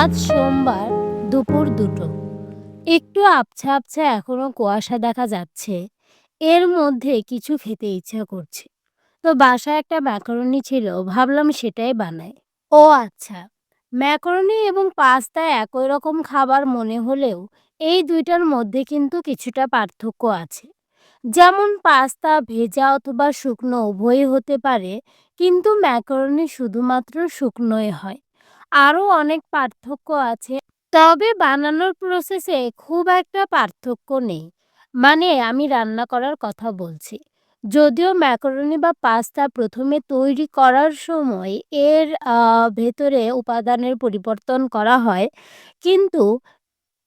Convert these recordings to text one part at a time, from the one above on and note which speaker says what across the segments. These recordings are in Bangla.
Speaker 1: আজ সোমবার দুপুর দুটো। একটু আবছা আবছা এখনও কুয়াশা দেখা যাচ্ছে। এর মধ্যে কিছু খেতে ইচ্ছা করছে। তো বাসায় একটা ম্যাকারনি ছিল, ভাবলাম সেটাই বানাই। ও আচ্ছা ম্যাকারনি এবং পাস্তা একই রকম খাবার মনে হলেও এই দুইটার মধ্যে কিন্তু কিছুটা পার্থক্য আছে। যেমন পাস্তা ভেজা অথবা শুকনো উভয়ই হতে পারে, কিন্তু ম্যাকারনি শুধুমাত্র শুকনোই হয়। আরও অনেক পার্থক্য আছে। তবে বানানোর প্রসেসে খুব একটা পার্থক্য নেই। মানে আমি রান্না করার কথা বলছি। যদিও ম্যাকারনি বা পাস্তা প্রথমে তৈরি করার সময় এর ভেতরে উপাদানের পরিবর্তন করা হয়। কিন্তু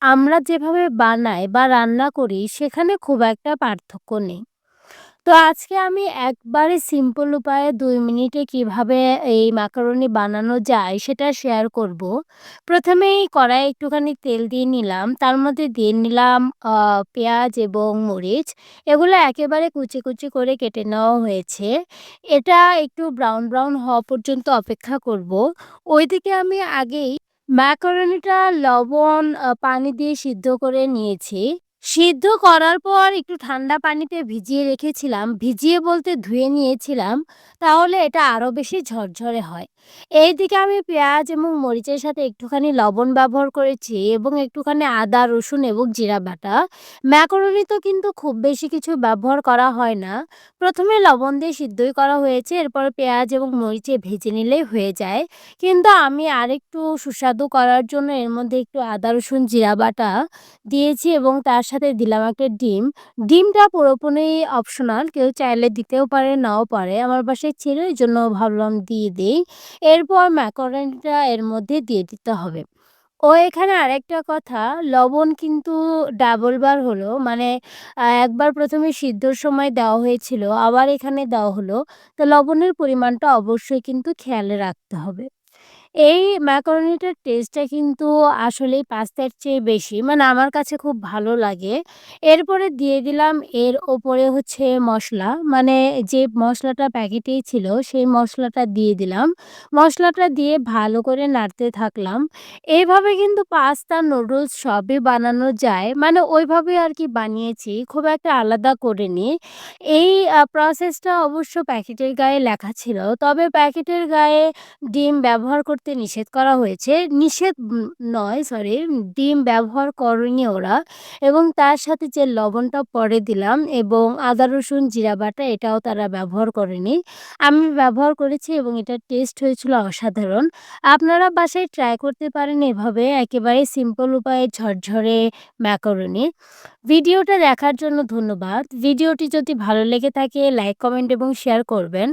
Speaker 1: আমরা যেভাবে বানাই বা রান্না করি, সেখানে খুব একটা পার্থক্য নেই। তো আজকে আমি একবারে সিম্পল উপায়ে দুই মিনিটে কীভাবে এই ম্যাকারনি বানানো যায় সেটা শেয়ার করব। প্রথমেই কড়াই একটুখানি তেল দিয়ে নিলাম। তার মধ্যে দিয়ে নিলাম পেঁয়াজ এবং মরিচ। এগুলো একেবারে কুচি, কুচি করে কেটে নেওয়া হয়েছে। এটা একটু ব্রাউন, ব্রাউন হওয়া পর্যন্ত অপেক্ষা করব। ওইদিকে আমি আগেই ম্যাকারনিটা লবণ, পানি দিয়ে সিদ্ধ করে নিয়েছি। সিদ্ধ করার পর একটু ঠান্ডা পানিতে ভিজিয়ে রেখেছিলাম। ভিজিয়ে বলতে ধুয়ে নিয়েছিলাম। তাহলে এটা আরও বেশি ঝরঝরে হয়। এইদিকে আমি পেঁয়াজ এবং মরিচের সাথে একটুখানি লবণ ব্যবহার করেছি এবং একটুখানি আদা, রসুন এবং জিরা বাটা। ম্যাকারনিতেও কিন্তু খুব বেশি কিছু ব্যবহার করা হয় না। প্রথমে লবণ দিয়ে সিদ্ধই করা হয়েছে। এরপর পেঁয়াজ এবং মরিচে ভেজে নিলেই হয়ে যায়। কিন্তু আমি আরেকটু সুস্বাদু করার জন্য এর মধ্যে একটু আদা, রসুন, জিরা বাটা দিয়েছি এবং তার সাথে দিলাম একটা ডিম। ডিমটা পুরোপুরি অপশনাল। কেউ চাইলে দিতেও পারে, নাও পারে। আমার বাসায় ছিল জন্য ভাবলাম দিয়ে দেই। এরপর ম্যাকারনিটা এর মধ্যে দিয়ে দিতে হবে। ও এখানে আরেকটা কথা, লবণ কিন্তু ডাবল বার হলো। মানে একবার প্রথমে সিদ্ধর সময় দেওয়া হয়েছিল, আবার এখানে দেওয়া হলো। তো লবণের পরিমাণটা অবশ্যই কিন্তু খেয়ালে রাখতে হবে। এই ম্যাকারনিটার টেস্টটা কিন্তু আসলেই পাস্তার চেয়ে বেশি। মানে আমার কাছে খুব ভালো লাগে। এরপরে দিয়ে দিলাম এর ওপরে হচ্ছে মসলা। মানে যে মসলাটা প্যাকেটেই ছিল সেই মসলাটা দিয়ে দিলাম। মসলাটা দিয়ে ভালো করে নাড়তে থাকলাম। এভাবে কিন্তু পাস্তা, নুডলস সবই বানানো যায়। মানে ওইভাবেই আরকি বানিয়েছি। খুব একটা আলাদা করে করিনি। এই প্রসেসটা অবশ্য প্যাকেটের গায়ে লেখা ছিল। তবে প্যাকেটের গায়ে ডিম ব্যবহার করতে নিষেধ করা হয়েছে। নিষেধ নয় সরি, ডিম ব্যবহার করেনি ওরা এবং তার সাথে যে লবণটা পরে দিলাম এবং আদা, রসুন, জিরা বাটা এটাও তারা ব্যবহার করেনি। আমি ব্যবহার করেছি এবং এটার টেস্ট হয়েছিল অসাধারণ। আপনারা বাসায় ট্রাই করতে পারেন এভাবে একেবারে সিম্পল উপায়ে ঝরঝরে ম্যাকারনি। ভিডিওটা দেখার জন্য ধন্যবাদ। ভিডিওটি যদি ভালো লেগে থাকে লাইক, কমেন্ট এবং শেয়ার করবেন।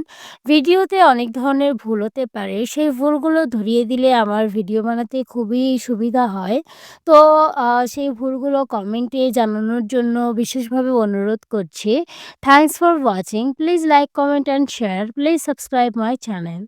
Speaker 1: ভিডিওতে অনেক ধরনের ভুল হতে পারে। সেই ভুলগুলো ধরিয়ে দিলে আমার ভিডিও বানাতে খুবই সুবিধা হয়। তো সেই ভুলগুলো কমেন্টে জানানোর জন্য বিশেষভাবে অনুরোধ করছি। Thanks for watching. Please like, comment and share. Please subscribe my channel.